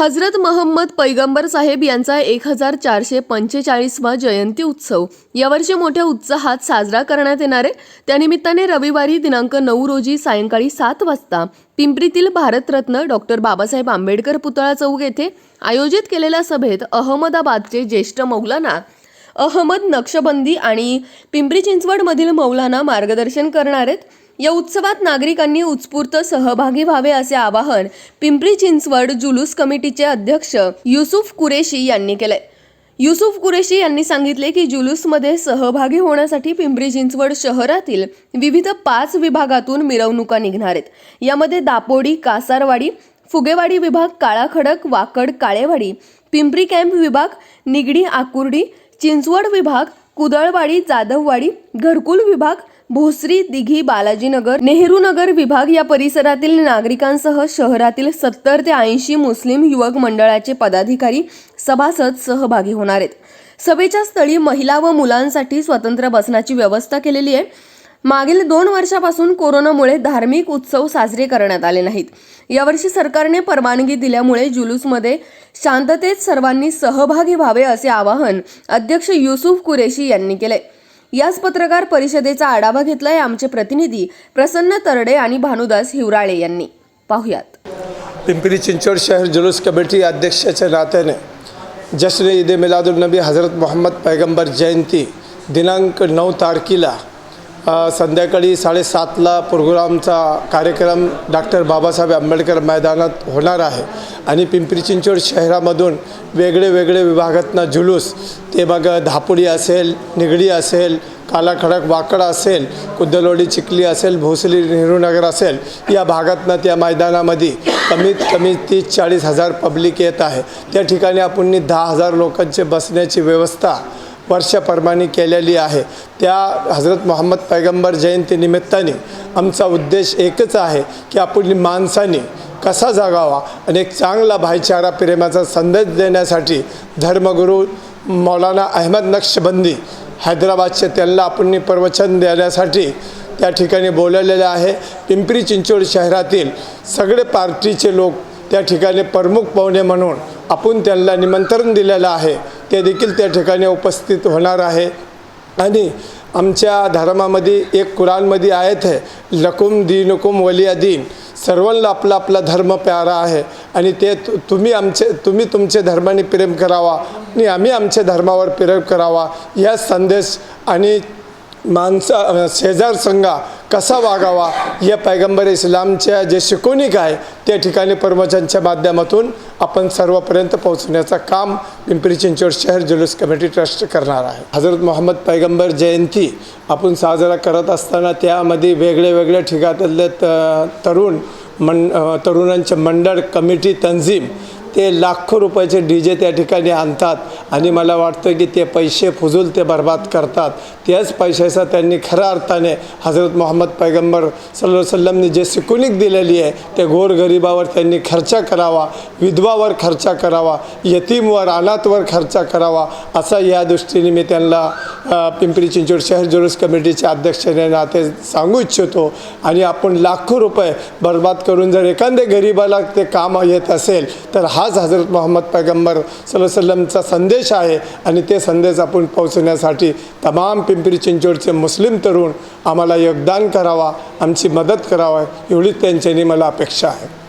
हजरत महम्मद पैगंबर साहेब यांचा एक हजार चारशे पंचेचाळीसवा जयंती उत्सव. यावर्षी मोठ्या उत्साहात साजरा करण्यात येणार आहे. त्यानिमित्ताने रविवारी दिनांक नऊ रोजी सायंकाळी सात वाजता पिंपरीतील भारतरत्न डॉक्टर बाबासाहेब आंबेडकर पुतळा चौक येथे आयोजित केलेल्या सभेत अहमदाबादचे ज्येष्ठ मौलाना अहमद नक्षबंदी आणि पिंपरी चिंचवडमधील मौलाना मार्गदर्शन करणार आहेत. या उत्सवात नागरिकांनी उत्स्फूर्त सहभागी व्हावे असे आवाहन पिंपरी चिंचवड जुलूस कमिटीचे अध्यक्ष युसुफ कुरेशी यांनी केले. युसुफ कुरेशी यांनी सांगितले की जुलूसमध्ये सहभागी होण्यासाठी पिंपरी चिंचवड शहरातील विविध पाच विभागातून मिरवणुका निघणार आहेत. यामध्ये दापोडी कासारवाडी फुगेवाडी विभाग काळाखडक वाकड काळेवाडी पिंपरी कॅम्प विभाग निगडी आकुर्डी चिंचवड विभाग कुदळवाडी जाधववाडी घरकुल विभाग भोसरी दिघी बालाजीनगर नेहरू नगर विभाग या परिसरातील नागरिकांसह शहरातील सत्तर ते ऐंशी मुस्लिम युवक मंडळाचे पदाधिकारी सभासद सहभागी होणार आहेत. सभेच्या स्थळी महिला व मुलांसाठी स्वतंत्र बसण्याची व्यवस्था केलेली आहे. मागील दोन वर्षापासून कोरोनामुळे धार्मिक उत्सव साजरे करण्यात आले नाहीत. यावर्षी सरकारने परवानगी दिल्यामुळे जुलूसमध्ये शांततेत सर्वांनी सहभागी व्हावे असे आवाहन अध्यक्ष युसुफ कुरेशी यांनी केले याच पत्रकार परिषदेचा आढावा घेतलाय आमचे प्रतिनिधी प्रसन्न तरडे आणि भानुदास हिवराळे यांनी. पाहुयात. पिंपरी चिंचवड शहर जुलूस कमिटी अध्यक्षाच्या नात्याने जश्न ईद मिलादुलनबी हजरत मोहम्मद पैगंबर जयंती दिनांक नऊ तारखेला संध्याकाळी साडेसातला प्रोग्रामचा कार्यक्रम डॉक्टर बाबासाहेब आंबेडकर मैदानात होणार आहे. आणि पिंपरी चिंचवड शहरामधून वेगळे वेगळे विभागातनं जुलूस ते मग धापुडी असेल निगडी असेल कालाखडक वाकड असेल कुद्दलोडी चिखली असेल भोसली नेहरूनगर असेल या भागातनं त्या मैदानामध्ये कमीत कमी तीस चाळीस हजार पब्लिक येत आहे. त्या ठिकाणी आपण दहा हजार लोकांचे बसण्याची व्यवस्था वर्षाप्रमाणे केलेली आहे. त्या हजरत मोहम्मद पैगंबर जयंतीनिमित्ताने आमचा उद्देश एकच आहे की आपण माणसाने कसा जगावा आणि एक चांगला भाईचारा प्रेमाचा संदेश देण्यासाठी धर्मगुरू मौलाना अहमद नक्षबंदी हैदराबादचे त्यांना आपण प्रवचन देण्यासाठी त्या ठिकाणी बोलवलेले आहे. पिंपरी चिंचवड शहरातील सगळे पार्टीचे लोक त्या ठिकाणी प्रमुख पाहुणे म्हणून आपण त्यांना निमंत्रण दिलेलं आहे ते देखील त्या ठिकाणी उपस्थित होणार आहे. आणि आमच्या धर्मामध्ये एक कुराणमध्ये आयत आहे लकुम दीनुकुम वलिया दीन. सर्वांना आपला आपला धर्म प्यारा आहे आणि ते तु- तुम्ही आमचे तुम्ही तुमचे धर्माने प्रेम करावा आणि आम्ही आमच्या धर्मावर प्रेम करावा. या संदेश आणि माणसा शेजार संघा कसा वागावा या पैगंबर इस्लामच्या जे शिकवणी आहे त्या ठिकाणी परमजांच्या माध्यमातून आपण सर्वपर्यंत पोहोचण्याचं काम पिंपरी चिंचवड शहर जुलूस कमिटी ट्रस्ट करणार आहे. हजरत मोहम्मद पैगंबर जयंती आपण साजरा करत असताना त्यामध्ये वेगळे वेगळ्या ठिकाणातले त तरुण मन तरुणांचे मंडळ कमिटी तंजीम ते लाखो रुपयाचे डी जे त्या ठिकाणी आणतात. आणि मला वाटतं की ते पैसे फुजूल ते बर्बाद करतात. त्याच पैशाचा त्यांनी खऱ्या अर्थाने हजरत मोहम्मद पैगंबर सल्लल्लाहु अलैहि जे शिकवणीक दिलेली आहे ते गोरगरिबावर त्यांनी खर्च करावा विधवावर खर्च करावा यतीमवर अनाथवर खर्च करावा असा या दृष्टीने मी त्यांना पिंपरी चिंचवड शहर जुलूस कमिटीच्या अध्यक्षाने नाते सांगू इच्छितो. आणि आपण लाखो रुपये बर्बाद करून जर एखाद्या गरीबाला ते काम येत असेल तर हा हाच हजरत मोहम्मद पैगंबर सल्लमचा संदेश आहे आणि ते संदेश आपण पोहोचण्यासाठी तमाम पिंपरी चिंचवडचे मुस्लिम तरुण आम्हाला योगदान करावा आमची मदत करावा एवढीच त्यांच्यानी मला अपेक्षा आहे.